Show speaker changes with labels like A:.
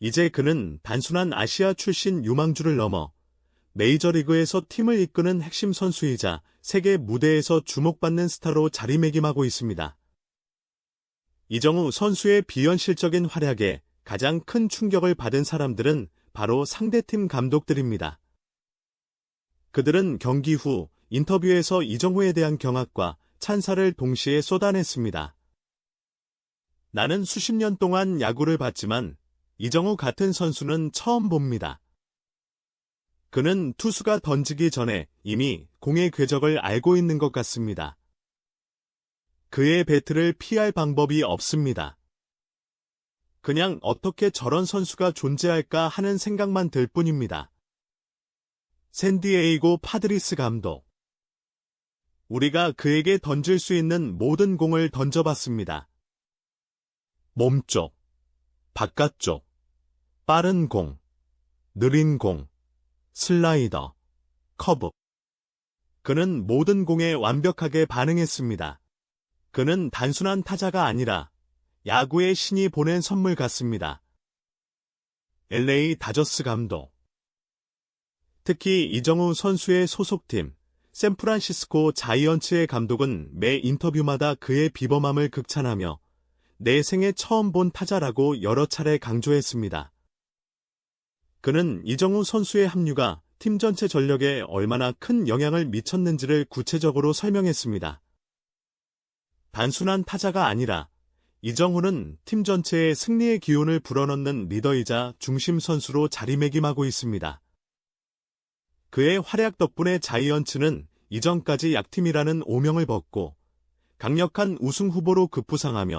A: 이제 그는 단순한 아시아 출신 유망주를 넘어 메이저리그에서 팀을 이끄는 핵심 선수이자 세계 무대에서 주목받는 스타로 자리매김하고 있습니다. 이정우 선수의 비현실적인 활약에 가장 큰 충격을 받은 사람들은 바로 상대팀 감독들입니다. 그들은 경기 후 인터뷰에서 이정우에 대한 경악과 찬사를 동시에 쏟아냈습니다. 나는 수십 년 동안 야구를 봤지만 이정우 같은 선수는 처음 봅니다. 그는 투수가 던지기 전에 이미 공의 궤적을 알고 있는 것 같습니다. 그의 배트를 피할 방법이 없습니다. 그냥 어떻게 저런 선수가 존재할까 하는 생각만 들 뿐입니다. 샌디에이고 파드리스 감독. 우리가 그에게 던질 수 있는 모든 공을 던져봤습니다. 몸쪽, 바깥쪽, 빠른 공, 느린 공, 슬라이더, 커브. 그는 모든 공에 완벽하게 반응했습니다. 그는 단순한 타자가 아니라 야구의 신이 보낸 선물 같습니다. LA 다저스 감독. 특히 이정우 선수의 소속팀 샌프란시스코 자이언츠의 감독은 매 인터뷰마다 그의 비범함을 극찬하며 내 생에 처음 본 타자라고 여러 차례 강조했습니다. 그는 이정우 선수의 합류가 팀 전체 전력에 얼마나 큰 영향을 미쳤는지를 구체적으로 설명했습니다. 단순한 타자가 아니라 이정우는 팀 전체의 승리의 기운을 불어넣는 리더이자 중심 선수로 자리매김하고 있습니다. 그의 활약 덕분에 자이언츠는 이전까지 약팀이라는 오명을 벗고 강력한 우승 후보로 급부상하며